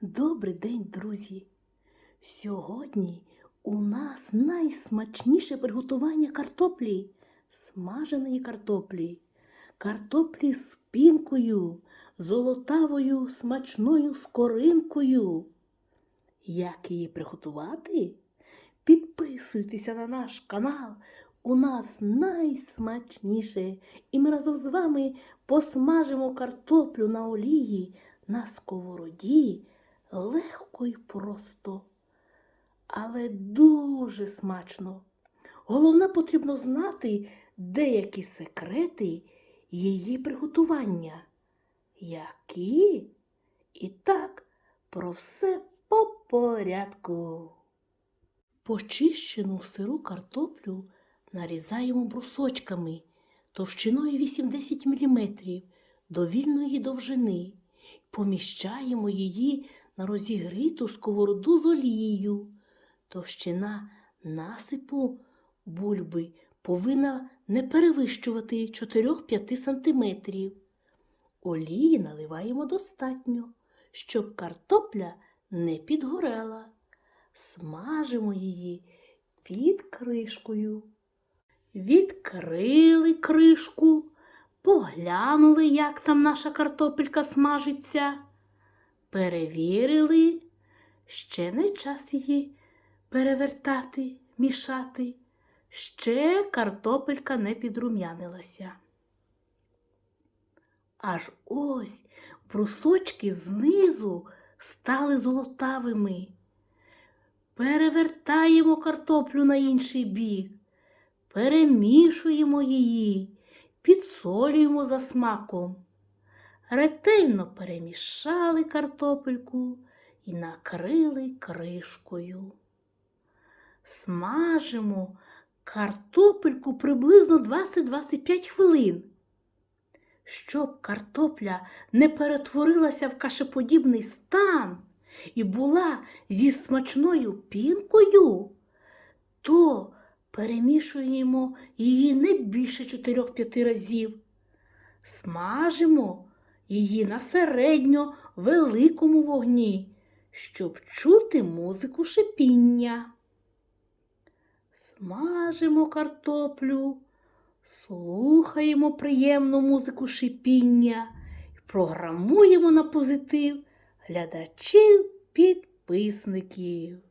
Добрий день, друзі! Сьогодні у нас найсмачніше приготування картоплі, смаженої картоплі, картоплі з пінкою, золотавою смачною скоринкою. Як її приготувати? Підписуйтеся на наш канал. У нас найсмачніше, і ми разом з вами посмажимо картоплю на олії на сковороді легко і просто, але дуже смачно. Головне потрібно знати деякі секрети її приготування. Які? І так, про все по порядку. Почищену сиру картоплю нарізаємо брусочками товщиною 80 мм до вільної довжини. Поміщаємо її на розігріту сковороду з олією. Товщина насипу бульби повинна не перевищувати 4-5 см. Олії наливаємо достатньо, щоб картопля не підгорела. Смажимо її під кришкою. Відкрили кришку, поглянули, як там наша картопелька смажиться. Перевірили, ще не час її перевертати, мішати. Ще картопелька не підрум'янилася. Аж ось брусочки знизу стали золотавими. Перевертаємо картоплю на інший бік, перемішуємо її, підсолюємо за смаком. Ретельно перемішали картопельку і накрили кришкою. Смажимо картопельку приблизно 20-25 хвилин. Щоб картопля не перетворилася в кашеподібний стан і була зі смачною пінкою, то перемішуємо її не більше 4-5 разів. Смажимо її на середньо великому вогні, щоб чути музику шипіння. Смажимо картоплю, слухаємо приємну музику шипіння і програмуємо на позитив глядачів підписників.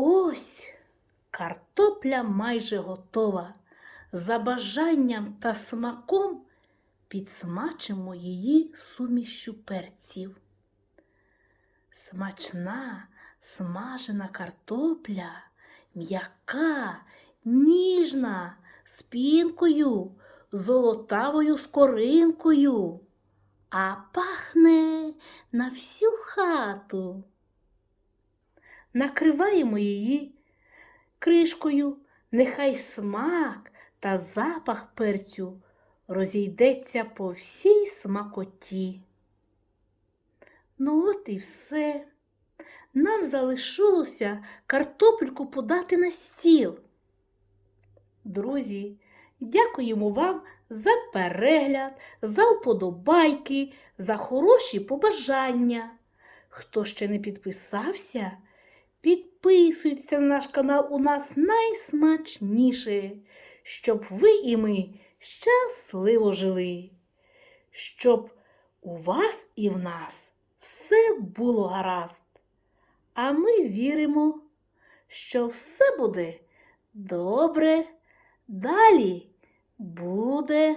Ось картопля майже готова. За бажанням та смаком підсмачимо її сумішю перців. Смачна смажена картопля, м'яка, ніжна, з пінкою, золотавою скоринкою, а пахне на всю хату. Накриваємо її кришкою, нехай смак та запах перцю розійдеться по всій смакоті. Ну от і все. Нам залишилося картопельку подати на стіл. Друзі, дякуємо вам за перегляд, за вподобайки, за хороші побажання. Хто ще не підписався, підписуйтесь на наш канал у нас найсмачніше, щоб ви і ми щасливо жили, щоб у вас і в нас все було гаразд. А ми віримо, що все буде добре, далі буде.